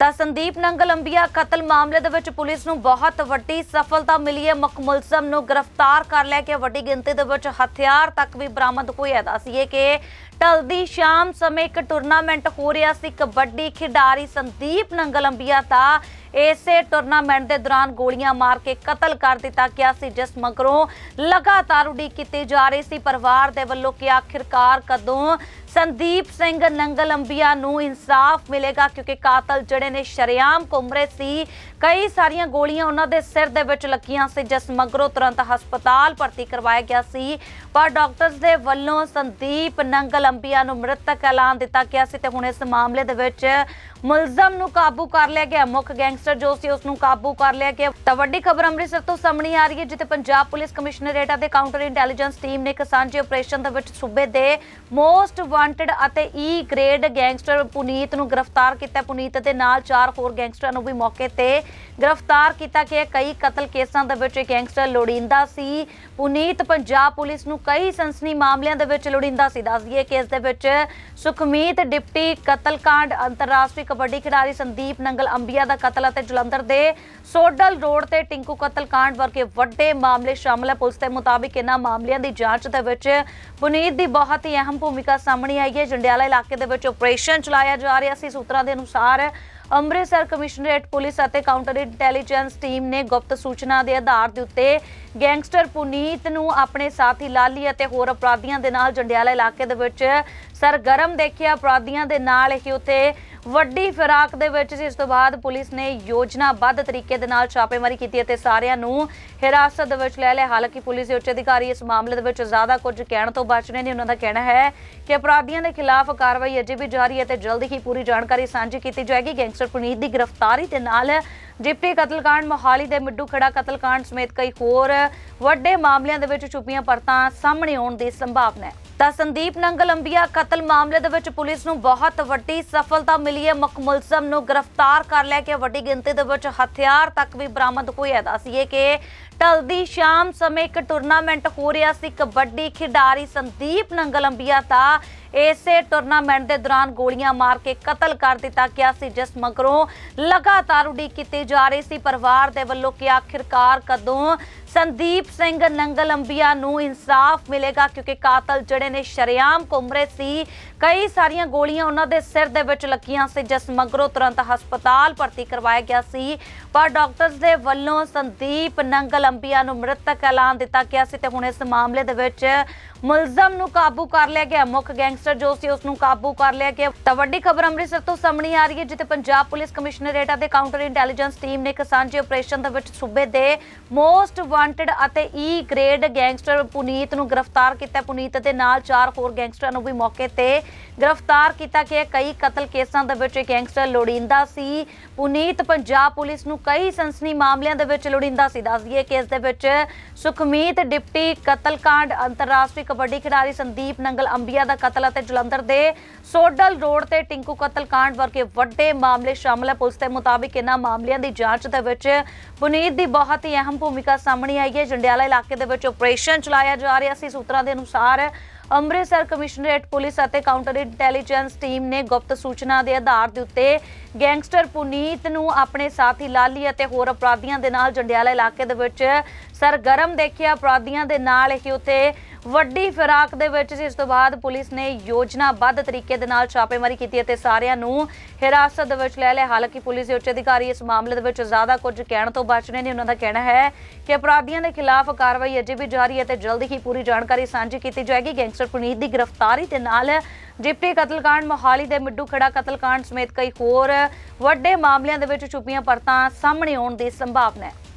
ਤਾਂ ਸੰਦੀਪ ਨੰਗਲੰਬੀਆ ਕਤਲ ਮਾਮਲੇ ਦੇ ਵਿੱਚ ਪੁਲਿਸ ਨੂੰ ਬਹੁਤ ਵੱਡੀ ਸਫਲਤਾ ਮਿਲੀ ਹੈ। ਮੁੱਖ ਮੁਲਜ਼ਮ ਨੂੰ ਗ੍ਰਿਫਤਾਰ ਕਰ ਲਿਆ ਕਿ ਵੱਡੀ ਗਿਣਤੀ ਦੇ ਵਿੱਚ ਹਥਿਆਰ ਤੱਕ ਵੀ ਬਰਾਮਦ ਹੋਏ ਹੈ ਦੱਸੀਏ ਕਿ ਟਲਦੀ ਸ਼ਾਮ ਸਮੇਂ ਇੱਕ ਟੂਰਨਾਮੈਂਟ ਹੋ ਰਿਹਾ ਸੀ, ਕਬੱਡੀ ਖਿਡਾਰੀ ਸੰਦੀਪ ਨੰਗਲੰਬੀਆ ਦਾ ਇਸੇ ਟੂਰਨਾਮੈਂਟ ਦੇ ਦੌਰਾਨ ਗੋਲੀਆਂ ਮਾਰ ਕੇ ਕਤਲ ਕਰ ਦਿੱਤਾ ਗਿਆ ਸੀ, ਜਿਸ ਮਗਰੋਂ ਲਗਾਤਾਰ ਉਡੀਕ ਕੀਤੀ ਜਾ ਰਹੀ ਸੀ। ਪਰਿਵਾਰ ਦੇ ਵੱਲੋਂ ਕਿ ਆਖਿਰਕਾਰ ਕਦੋਂ ਸੰਦੀਪ ਸਿੰਘ ਨੰਗਲੰਬੀਆ ਨੂੰ ਇਨਸਾਫ ਮਿਲੇਗਾ? ਕਿਉਂਕਿ ਕਾਤਲ ਜਿਹੜੇ ਨੇ ਸ਼ਰੇਆਮ ਘੁੰਮਰੇ ਸੀ। ਕਈ ਸਾਰੀਆਂ ਗੋਲੀਆਂ ਉਹਨਾਂ ਦੇ ਸਿਰ ਦੇ ਵਿੱਚ ਲੱਗੀਆਂ ਸੀ, ਜਿਸ ਮਗਰੋਂ ਤੁਰੰਤ ਹਸਪਤਾਲ ਭਰਤੀ ਕਰਵਾਇਆ ਗਿਆ ਸੀ। ਪਰ ਡਾਕਟਰਸ ਦੇ ਵੱਲੋਂ ਸੰਦੀਪ ਨੰਗਲ ਨੰਗਲੰਬੀਆ ਨੂੰ ਮ੍ਰਿਤਕ ਐਲਾਨ ਦਿੱਤਾ ਗਿਆ ਸੀ ਤੇ ਹੁਣ ਇਸ ਮਾਮਲੇ ਦੇ ਵਿੱਚ ਮੁਲਜ਼ਮ ਨੂੰ ਕਾਬੂ ਕਰ ਲਿਆ ਗਿਆ। ਮੁੱਖ ਗੈਂਗਸਟਰ ਜੋ ਸੀ ਉਸ ਨੂੰ ਕਾਬੂ ਕਰ ਲਿਆ ਗਿਆ। ਤਾਂ ਵੱਡੀ ਖਬਰ ਅੰਮ੍ਰਿਤਸਰ ਤੋਂ ਸਾਹਮਣੇ ਆ ਰਹੀ ਹੈ, ਜਿੱਥੇ ਪੰਜਾਬ ਪੁਲਿਸ ਕਮਿਸ਼ਨਰੇਟ ਅਤੇ ਕਾਊਂਟਰ ਇੰਟੈਲੀਜੈਂਸ ਟੀਮ ਨੇ ਇੱਕ ਸਾਂਝੇ ਆਪਰੇਸ਼ਨ ਦੇ ਵਿੱਚ ਸੂਬੇ ਦੇ ਮੋਸਟ ਵਾਂਟਡ ਅਤੇ ਈ ਗ੍ਰੇਡ ਗੈਂਗਸਟਰ ਪੁਨੀਤ ਨੂੰ ਗ੍ਰਿਫਤਾਰ ਕੀਤਾ। ਪੁਨੀਤ ਦੇ ਨਾਲ ਚਾਰ ਹੋਰ ਗੈਂਗਸਟਰਾਂ ਨੂੰ ਵੀ ਮੌਕੇ ਤੇ ਗ੍ਰਿਫਤਾਰ ਕੀਤਾ ਗਿਆ। ਕਈ ਕਤਲ ਕੇਸਾਂ ਦੇ ਵਿੱਚ ਇਹ ਗੈਂਗਸਟਰ ਲੋੜੀਂਦਾ ਸੀ। ਪੁਨੀਤ ਪੰਜਾਬ ਪੁਲਿਸ ਨੂੰ ਕਈ ਸੰਸਨੀ ਮਾਮਲਿਆਂ ਦੇ ਵਿੱਚ ਲੋੜੀਂਦਾ ਸੀ। ਦੱਸ ਦਈਏ ਕਿ ਕੇਸ ਦੇ ਵਿੱਚ ਸੁਖਮੀਤ ਡਿਪਟੀ ਕਤਲकांड ਅੰਤਰਰਾਸ਼ਟਰੀ ਕਬੱਡੀ ਖਿਡਾਰੀ ਸੰਦੀਪ ਨੰਗਲ ਅੰਬੀਆ ਦਾ ਕਤਲ ਅਤੇ ਜਲੰਧਰ ਦੇ ਸੋਡਲ ਰੋਡ ਤੇ ਟਿੰਕੂ ਕਤਲकांड ਵਰਗੇ ਵੱਡੇ ਮਾਮਲੇ ਸ਼ਾਮਲ ਹੈ। ਪੁਲਿਸ ਦੇ ਮੁਤਾਬਿਕ ਇਹਨਾਂ ਮਾਮਲਿਆਂ ਦੀ ਜਾਂਚ ਦੇ ਵਿੱਚ ਪੁਨੀਤ ਦੀ ਬਹੁਤ ਹੀ ਅਹਿਮ ਭੂਮਿਕਾ ਸਾਹਮਣੇ ਆਈ ਹੈ। ਜੰਡਿਆਲਾ ਇਲਾਕੇ ਦੇ ਵਿੱਚ ਆਪਰੇਸ਼ਨ ਚਲਾਇਆ ਜਾ ਰਿਹਾ ਸੀ। ਸੂਤਰਾਂ ਦੇ ਅਨੁਸਾਰ ਅੰਮ੍ਰਿਤਸਰ ਕਮਿਸ਼ਨਰੇਟ ਪੁਲਿਸ ਅਤੇ ਕਾਊਂਟਰ ਇੰਟੈਲੀਜੈਂਸ ਟੀਮ ਨੇ ਗੁਪਤ ਸੂਚਨਾ ਦੇ ਆਧਾਰ ਦੇ ਉੱਤੇ ਗੈਂਗਸਟਰ ਪੁਨੀਤ ਨੂੰ ਆਪਣੇ ਸਾਥੀ ਲਾਲੀ ਅਤੇ ਹੋਰ ਅਪਰਾਧੀਆਂ ਦੇ ਨਾਲ ਜੰਡਿਆਲਾ ਇਲਾਕੇ ਦੇ ਵਿੱਚ ਸਰਗਰਮ ਦੇਖਿਆ। ਅਪਰਾਧੀਆਂ ਦੇ ਨਾਲ ਹੀ ਉੱਥੇ ਵੱਡੀ ਫਿਰਾਕ ਦੇ ਵਿੱਚ ਸੀ। ਇਸ ਤੋਂ ਬਾਅਦ ਪੁਲਿਸ ਨੇ ਯੋਜਨਾਬੱਧ ਤਰੀਕੇ ਦੇ ਨਾਲ ਛਾਪੇਮਾਰੀ ਕੀਤੀ ਅਤੇ ਸਾਰਿਆਂ ਨੂੰ ਹਿਰਾਸਤ ਦੇ ਵਿੱਚ ਲੈ ਲਿਆ। ਹਾਲਾਂਕਿ ਪੁਲਿਸ ਦੇ ਉੱਚ ਅਧਿਕਾਰੀ ਇਸ ਮਾਮਲੇ ਦੇ ਵਿੱਚ ਜ਼ਿਆਦਾ ਕੁਝ ਕਹਿਣ ਤੋਂ ਬਚ ਰਹੇ ਨੇ। ਉਹਨਾਂ ਦਾ ਕਹਿਣਾ ਹੈ ਕਿ ਅਪਰਾਧੀਆਂ ਦੇ ਖਿਲਾਫ ਕਾਰਵਾਈ ਅਜੇ ਵੀ ਜਾਰੀ ਹੈ ਤੇ ਜਲਦ ਹੀ ਪੂਰੀ ਜਾਣਕਾਰੀ ਸਾਂਝੀ ਕੀਤੀ ਜਾਏਗੀ। ਗੈਂਗਸਟਰ ਪੁਨੀਤ ਦੀ ਗ੍ਰਿਫਤਾਰੀ ਦੇ ਨਾਲ ਡਿਪਟੀ ਕਤਲकांड ਮੋਹਾਲੀ ਦੇ ਮਿੱਡੂ ਖੜਾ ਕਤਲकांड ਸਮੇਤ ਕਈ ਹੋਰ ਵੱਡੇ ਮਾਮਲਿਆਂ ਦੇ ਵਿੱਚ ਛੁਪੀਆਂ ਪਰਤਾਂ ਸਾਹਮਣੇ ਆਉਣ ਦੀ ਸੰਭਾਵਨਾ ਹੈ। ਤਾਂ ਸੰਦੀਪ ਨੰਗਲ ਅੰਬੀਆ ਕਤਲ ਮਾਮਲੇ ਦੇ ਵਿੱਚ ਪੁਲਿਸ ਨੂੰ ਬਹੁਤ ਵੱਡੀ ਸਫਲਤਾ ਮਿਲੀ ਹੈ। ਮੁੱਖ ਮੁਲਜ਼ਮ ਨੂੰ ਗ੍ਰਿਫਤਾਰ ਕਰ ਲਿਆ ਕਿ ਵੱਡੀ ਗਿਣਤੀ ਦੇ ਵਿੱਚ ਹਥਿਆਰ ਤੱਕ ਵੀ ਬਰਾਮਦ ਹੋਏ ਹੈ। ਦੱਸੀਏ ਕਿ ਟਲਦੀ ਸ਼ਾਮ ਸਮੇਂ ਇੱਕ ਟੂਰਨਾਮੈਂਟ ਹੋ ਰਿਹਾ ਸੀ। ਕਬੱਡੀ ਖਿਡਾਰੀ ਸੰਦੀਪ ਨੰਗਲ ਅੰਬੀਆ ਦਾ ਇਸੇ ਟੂਰਨਾਮੈਂਟ ਦੇ ਦੌਰਾਨ ਗੋਲੀਆਂ ਮਾਰ ਕੇ ਕਤਲ ਕਰ ਦਿੱਤਾ ਗਿਆ ਸੀ, ਜਿਸ ਮਗਰੋਂ ਲਗਾਤਾਰ ਉਡੀਕ ਕੀਤੀ ਜਾ ਰਹੀ ਸੀ। ਪਰਿਵਾਰ ਦੇ ਵੱਲੋਂ ਕਿ ਆਖਿਰਕਾਰ ਕਦੋਂ ਸੰਦੀਪ ਸਿੰਘ ਨੰਗਲ ਅੰਬੀਆ ਨੂੰ ਇਨਸਾਫ ਮਿਲੇਗਾ? ਕਿਉਂਕਿ ਕਾਤਲ ਜਿਹੜੇ ਨੇ ਸ਼ਰੇਆਮ ਘੁੰਮਰੇ ਸੀ, ਕਈ ਸਾਰੀਆਂ ਗੋਲੀਆਂ ਉਹਨਾਂ ਦੇ ਸਿਰ ਦੇ ਵਿੱਚ ਲੱਗੀਆਂ ਸੀ, ਜਿਸ ਮਗਰੋਂ ਤੁਰੰਤ ਹਸਪਤਾਲ ਭਰਤੀ ਕਰਵਾਇਆ ਗਿਆ ਸੀ। ਪਰ ਡਾਕਟਰਸ ਦੇ ਵੱਲੋਂ ਸੰਦੀਪ ਨੰਗਲ ਅੰਬੀਆ ਨੂੰ ਮ੍ਰਿਤਕ ਐਲਾਨ ਦਿੱਤਾ ਗਿਆ ਸੀ ਤੇ ਹੁਣ ਇਸ ਮਾਮਲੇ ਦੇ ਵਿੱਚ ਮੁਲਜ਼ਮ ਨੂੰ ਕਾਬੂ ਕਰ ਲਿਆ ਗਿਆ। ਮੁੱਖ ਗੈਂਗਸਟਰ ਜੋ ਸੀ ਉਸ ਨੂੰ ਕਾਬੂ ਕਰ ਲਿਆ ਗਿਆ। ਤਾਂ ਵੱਡੀ ਖਬਰ ਅੰਮ੍ਰਿਤਸਰ ਤੋਂ ਸਾਹਮਣੇ ਆ ਰਹੀ ਹੈ, ਜਿੱਥੇ ਪੰਜਾਬ ਪੁਲਿਸ ਕਮਿਸ਼ਨਰੇਟ ਅਤੇ ਕਾਊਂਟਰ ਇੰਟੈਲੀਜੈਂਸ ਟੀਮ ਨੇ ਇੱਕ ਸਾਂਝੇ ਆਪਰੇਸ਼ਨ ਦੇ ਵਿੱਚ ਸੂਬੇ ਦੇ ਮੋਸਟ ਵਾਂਟਡ ਅਤੇ ਈ ਗ੍ਰੇਡ ਗੈਂਗਸਟਰ ਪੁਨੀਤ ਨੂੰ ਗ੍ਰਿਫਤਾਰ ਕੀਤਾ। ਪੁਨੀਤ ਦੇ ਨਾਲ ਚਾਰ ਹੋਰ ਗੈਂਗਸਟਰਾਂ ਨੂੰ ਵੀ ਮੌਕੇ ਤੇ ਗ੍ਰਿਫਤਾਰ ਕੀਤਾ ਗਿਆ। ਕਈ ਕਤਲ ਕੇਸਾਂ ਦੇ ਵਿੱਚ ਗੈਂਗਸਟਰ ਲੋੜੀਂਦਾ ਸੀ। ਪੁਨੀਤ ਪੰਜਾਬ ਪੁਲਿਸ ਨੂੰ ਕਈ ਸੰਸਨੀ ਮਾਮਲਿਆਂ ਦੇ ਵਿੱਚ ਲੋੜੀਂਦਾ ਸੀ। ਦੱਸ ਦਈਏ ਕਿ ਇਸ ਦੇ ਵਿੱਚ ਸੁਖਮੀਤ ਡਿਪਟੀ ਕਤਲकांड ਅੰਤਰਰਾਸ਼ਟਰੀ ਕਬੱਡੀ ਖਿਡਾਰੀ ਸੰਦੀਪ ਨੰਗਲ ਅੰਬੀਆ ਦਾ ਕਤਲ ਅਤੇ ਜਲੰਧਰ ਦੇ ਸੋਡਲ ਰੋਡ ਤੇ ਟਿੰਕੂ ਕਤਲ ਕਾਂਡ ਵਰਗੇ ਵੱਡੇ ਮਾਮਲੇ ਸ਼ਾਮਲ ਹੈ। ਪੁਲਿਸ ਦੇ ਮੁਤਾਬਿਕ ਇਹਨਾਂ ਮਾਮਲਿਆਂ ਦੀ ਜਾਂਚ ਦੇ ਵਿੱਚ ਪੁਨੀਤ ਦੀ ਬਹੁਤ ਹੀ ਅਹਿਮ ਭੂਮਿਕਾ ਸਾਹਮਣੇ ਆਈ ਹੈ। ਜੰਡਿਆਲਾ ਇਲਾਕੇ ਦੇ ਵਿੱਚ ਆਪਰੇਸ਼ਨ ਚਲਾਇਆ ਜਾ ਰਿਹਾ ਸੀ। ਸੂਤਰਾਂ ਦੇ ਅਨੁਸਾਰ ਅੰਮ੍ਰਿਤਸਰ ਕਮਿਸ਼ਨਰੇਟ ਪੁਲਿਸ ਅਤੇ ਕਾਊਂਟਰ ਇੰਟੈਲੀਜੈਂਸ ਟੀਮ ਨੇ ਗੁਪਤ ਸੂਚਨਾ ਦੇ ਆਧਾਰ ਦੇ ਉੱਤੇ ਗੈਂਗਸਟਰ ਪੁਨੀਤ ਨੂੰ ਆਪਣੇ ਸਾਥੀ ਲਾਲੀ ਅਤੇ ਹੋਰ ਅਪਰਾਧੀਆਂ ਦੇ ਨਾਲ ਜੰਡਿਆਲਾ ਇਲਾਕੇ ਦੇ ਵਿੱਚ ਸਰਗਰਮ ਦੇਖਿਆ। ਅਪਰਾਧੀਆਂ ਦੇ ਨਾਲ ਇਹ ਉੱਥੇ ਵੱਡੀ ਫਿਰਾਕ ਦੇ ਵਿੱਚ ਸੀ। ਇਸ ਤੋਂ ਬਾਅਦ ਪੁਲਿਸ ਨੇ ਯੋਜਨਾਬੱਧ ਤਰੀਕੇ ਦੇ ਨਾਲ ਛਾਪੇਮਾਰੀ ਕੀਤੀ ਅਤੇ ਸਾਰਿਆਂ ਨੂੰ ਹਿਰਾਸਤ ਦੇ ਵਿੱਚ ਲੈ ਲਿਆ। ਹਾਲਾਂਕਿ ਪੁਲਿਸ ਦੇ ਉੱਚ ਅਧਿਕਾਰੀ ਇਸ ਮਾਮਲੇ ਦੇ ਵਿੱਚ ਜ਼ਿਆਦਾ ਕੁਝ ਕਹਿਣ ਤੋਂ ਬਚ ਰਹੇ ਨੇ। ਉਹਨਾਂ ਦਾ ਕਹਿਣਾ ਹੈ ਕਿ ਅਪਰਾਧੀਆਂ ਦੇ ਖਿਲਾਫ ਕਾਰਵਾਈ ਅਜੇ ਵੀ ਜਾਰੀ ਹੈ ਤੇ ਜਲਦੀ ਹੀ ਪੂਰੀ ਜਾਣਕਾਰੀ ਸਾਂਝੀ ਕੀਤੀ ਜਾਏਗੀ। ਗੈਂਗਸਟਰ ਪੁਨੀਤ ਦੀ ਗ੍ਰਿਫਤਾਰੀ ਦੇ ਨਾਲ ਡਿਪਟੀ ਕਤਲकांड ਮੋਹਾਲੀ ਦੇ ਮਿੱਡੂ ਖੜਾ ਕਤਲकांड ਸਮੇਤ ਕਈ ਹੋਰ ਵੱਡੇ ਮਾਮਲਿਆਂ ਦੇ ਵਿੱਚ ਛੁਪੀਆਂ ਪਰਤਾਂ ਸਾਹਮਣੇ ਆਉਣ ਦੀ ਸੰਭਾਵਨਾ ਹੈ।